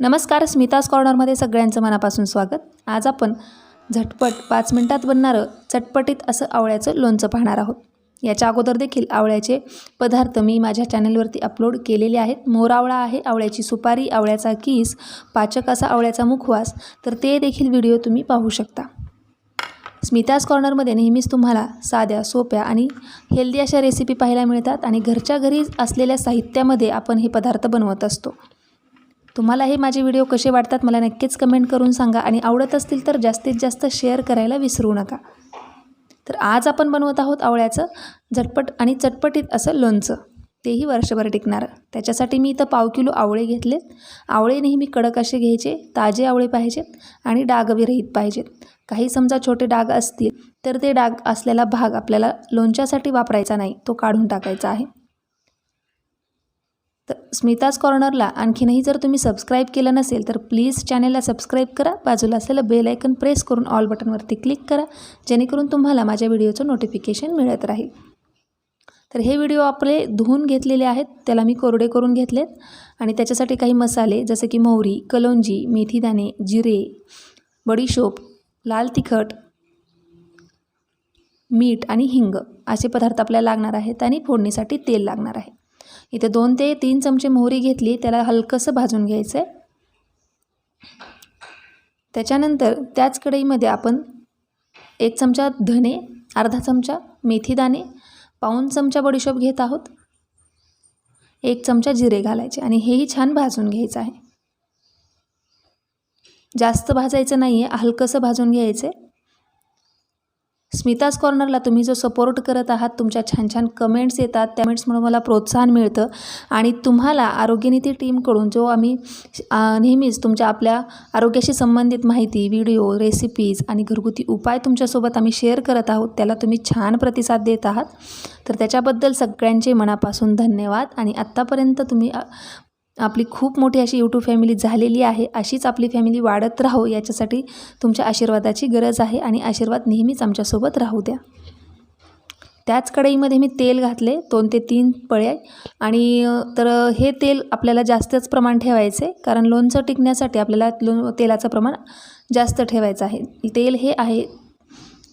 नमस्कार स्मिताज कॉर्नरमध्ये सगळ्यांचं मनापासून स्वागत. आज आपण झटपट पाच मिनटात बनणारं चटपटीत असं आवळ्याचं लोणचं पाहणार आहोत. याच्या अगोदर देखील आवळ्याचे पदार्थ मी माझ्या चॅनलवरती अपलोड केलेले आहेत. मोरावळा आहे आवळ्याची सुपारी आवळ्याचा कीस पाचक असा आवळ्याचा मुखवास तर ते देखील व्हिडिओ तुम्ही पाहू शकता. स्मिताज कॉर्नरमध्ये नेहमीच तुम्हाला साध्या सोप्या आणि हेल्दी अशा रेसिपी पाहायला मिळतात आणि घरच्या घरी असलेल्या साहित्यामध्ये आपण हे पदार्थ बनवत असतो. तुम्हाला हे माझे व्हिडिओ कसे वाटतात मला नक्कीच कमेंट करून सांगा आणि आवडत असतील तर जास्तीत जास्त शेअर करायला विसरू नका. तर आज आपण बनवत आहोत आवळ्याचं झटपट आणि चटपटीत असं लोणचं. तेही वर्षभर टिकणारं. त्याच्यासाठी मी इथं पाव किलो आवळे घेतलेत आवळे नेहमी कडक असे घ्यायचे ताजे आवळे पाहिजेत आणि डागविरहित पाहिजेत. काही समजा छोटे डाग असतील तर ते डाग असलेला भाग आपल्याला लोणच्यासाठी वापरायचा नाही तो काढून टाकायचा आहे. तर स्मिताज कॉर्नरला आणखीनही जर तुम्ही सबस्क्राईब केलं नसेल तर प्लीज चॅनेलला सबस्क्राईब करा. बाजूला असलेलं बेल आयकन प्रेस करून ऑल बटनवरती क्लिक करा जेणेकरून तुम्हाला माझ्या व्हिडिओचं नोटिफिकेशन मिळत राहील. तर हे व्हिडिओ आपले धुवून घेतलेले आहेत. त्याला मी कोरडे करून घेतलेत. आणि त्याच्यासाठी काही मसाले जसे की मोहरी कलोंजी मेथीदाणे जिरे बडीशोप लाल तिखट मीठ आणि हिंग असे पदार्थ आपल्याला लागणार आहेत आणि फोडणीसाठी तेल लागणार आहे. इथे दोन ते तीन चमचे मोहरी घेतली त्याला हलकंसं भाजून घ्यायचं आहे त्याच्यानंतर त्याच कढईमध्ये आपण एक चमचा धने अर्धा चमचा मेथीदाणे पाऊण चमचा बडीशोप घेत आहोत. एक चमचा जिरे घालायचे आणि हेही छान भाजून घ्यायचं आहे. जास्त भाजायचं नाही आहे हलकंसं भाजून घ्यायचं आहे स्मिताज कॉर्नरला तुम्ही जो सपोर्ट करत आहात तुमच्या छान छान कमेंट्स येतात. त्या कमेंट्समुळे मला प्रोत्साहन मिळतं. आणि तुम्हाला आरोग्यनीती टीमकडून जो आम्ही नेहमीच तुमच्या आपल्या आरोग्याशी संबंधित माहिती व्हिडिओ रेसिपीज आणि घरगुती उपाय तुमच्यासोबत आम्ही शेअर करत आहोत त्याला तुम्ही छान प्रतिसाद देत आहात. तर त्याच्याबद्दल सगळ्यांचे मनापासून धन्यवाद. आणि आत्तापर्यंत तुम्ही आपली खूप मोठी अशी यूट्यूब फॅमिली झालेली आहे अशीच आपली फॅमिली वाढत राहो याच्यासाठी तुमच्या आशीर्वादाची गरज आहे आणि आशीर्वाद नेहमीच आमच्यासोबत राहू द्या. त्याच कढईमध्ये मी तेल घातले दोन ते तीन पळे. आणि तर हे तेल आपल्याला जास्तच प्रमाण ठेवायचं आहे कारण लोणचं टिकण्यासाठी आपल्याला लो तेलाचं प्रमाण जास्त ठेवायचं आहे. तेल हे आहे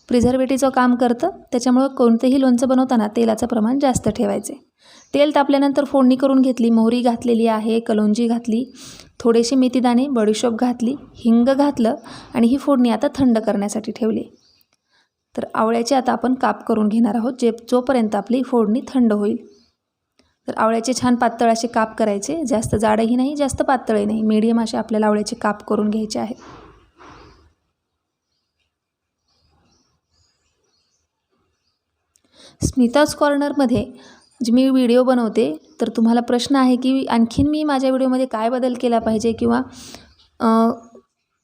प्रिझर्वेटिव्हचं काम करतं त्याच्यामुळं कोणतंही लोणचं बनवताना तेलाचं प्रमाण जास्त ठेवायचे. तेल तापल्यानंतर फोडणी करून घेतली मोहरी घातलेली आहे कलोंजी घातली थोडेसे मेथीदाणे बडीशोप घातली हिंग घातलं आणि ही फोडणी आता थंड करण्यासाठी ठेवली. तर आवळ्याचे आता आपण काप करून घेणार आहोत जे जोपर्यंत आपली फोडणी थंड होईल. तर आवळ्याचे छान पातळ असे काप करायचे जास्त जाडही नाही जास्त पातळही नाही मीडियम असे आपल्याला आवळ्याचे काप करून घ्यायचे आहे स्मिताज कॉर्नरमध्ये जे मी व्हिडिओ बनवते तर तुम्हाला प्रश्न आहे की आणखीन मी माझ्या व्हिडिओमध्ये काय बदल केला पाहिजे किंवा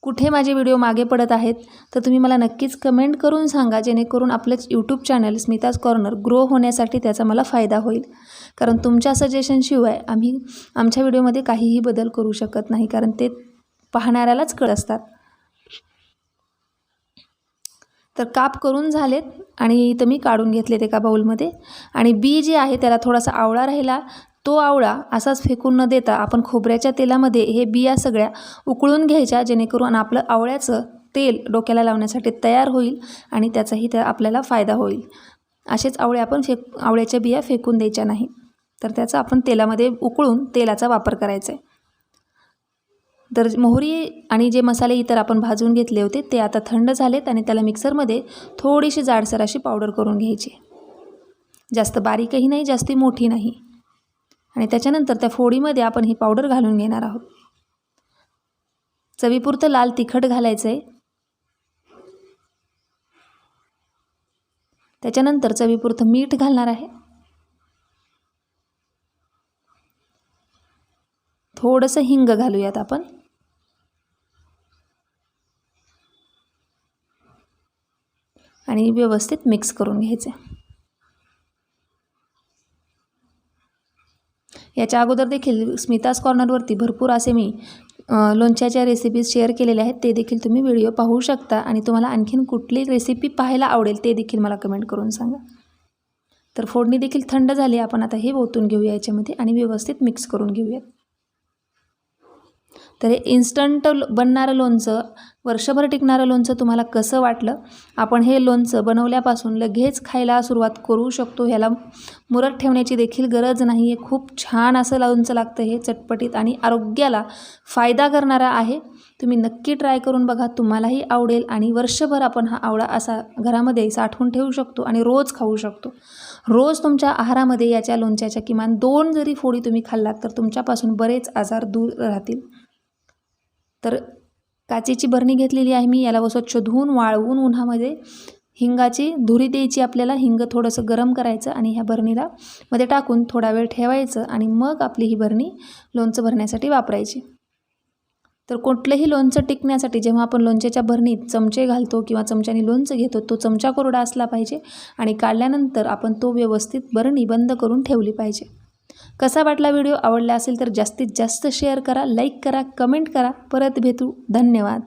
कुठे माझे व्हिडिओ मागे पडत आहेत तर तुम्ही मला नक्कीच कमेंट करून सांगा जेणेकरून आपलंच YouTube channel Smita's corner grow होण्यासाठी त्याचा मला फायदा होईल. कारण तुमच्या सजेशनशिवाय आम्ही आमच्या व्हिडिओमध्ये काहीही बदल करू शकत नाही कारण ते पाहणाऱ्यालाच कळ असतात. तर काप करून झालेत आणि इथं मी काढून घेतलेत एका बाऊलमध्ये. आणि बी जे आहे त्याला थोडासा आवळा राहिला तो आवळा असाच फेकून न देता आपण खोबऱ्याच्या तेलामध्ये हे बिया सगळ्या उकळून घ्यायच्या जेणेकरून आपलं आवळ्याचं तेल डोक्याला लावण्यासाठी तयार होईल आणि त्याचाही त्या आपल्याला फायदा होईल. असेच आवळे आपण फेक आवळ्याच्या बिया फेकून द्यायच्या नाही. तर त्याचा आपण तेलामध्ये उकळून तेलाचा वापर करायचा आहे. तर मोहरी आणि जे मसाले इतर आपण भाजून घेतले होते ते आता थंड झालेत आणि त्याला मिक्सरमध्ये थोडीशी जाडसर अशी पावडर करून घ्यायची. जास्त बारीकही नाही जास्ती मोठी नाही. आणि त्याच्यानंतर त्या फोडीमध्ये आपण ही पावडर घालून घेणार आहोत. चवीपुरतं लाल तिखट घालायचं आहे त्याच्यानंतर चवीपुरतं मीठ घालणार आहे. थोडंसं हिंग घालूयात आपण. आणि व्यवस्थित मिक्स करून घ्यायचं. याच्या अगोदर देखील स्मिताज कॉर्नरवरती भरपूर असे मी लोणच्याच्या रेसिपीज शेअर केलेल्या आहेत ते देखील तुम्ही व्हिडिओ पाहू शकता आणि तुम्हाला आणखीन कुठली रेसिपी पाहायला आवडेल ते देखील मला कमेंट करून सांगा. तर फोडणी देखील थंड झाली आपण आता हे ओतून घेऊया याच्यामध्ये आणि व्यवस्थित मिक्स करून घेऊयात. तर हे इन्स्टंट बनणारं लोणचं वर्षभर टिकणारं लोणचं तुम्हाला कसं वाटलं? आपण हे लोणचं बनवल्यापासून लगेच खायला सुरुवात करू शकतो. ह्याला मुरत ठेवण्याची देखील गरज नाही आहे. खूप छान असं लोणचं लागतं हे चटपटीत आणि आरोग्याला फायदा करणारा आहे. तुम्ही नक्की ट्राय करून बघा. तुम्हालाही आवडेल आणि वर्षभर आपण हा आवळा असा घरामध्ये साठवून ठेवू शकतो आणि रोज खाऊ शकतो. रोज तुमच्या आहारामध्ये याच्या लोणच्याच्या किमान दोन जरी फोडी तुम्ही खाल्लात तर तुमच्यापासून बरेच आजार दूर राहतील. तर काचेची बरणी घेतलेली आहे मी याला स्वच्छ धुवून वाळवून उन्हामध्ये हिंगाची धुरी द्यायची आपल्याला हिंग थोडंसं गरम करायचं आणि ह्या बरणीला मध्ये टाकून थोडा वेळ ठेवायचं आणि मग आपली ही बरणी लोणचं भरण्यासाठी वापरायची. तर कुठलंही लोणचं टिकण्यासाठी जेव्हा आपण लोणच्याच्या भरणीत चमचे घालतो किंवा चमच्याने लोणचं घेतो तो चमचा कोरडा असला पाहिजे आणि काढल्यानंतर आपण तो व्यवस्थित बरणी बंद करून ठेवली पाहिजे. कसा वाटला व्हिडिओ? आवडला असेल तर जास्तीत जास्त शेअर करा लाईक करा कमेंट करा. परत भेटू. धन्यवाद.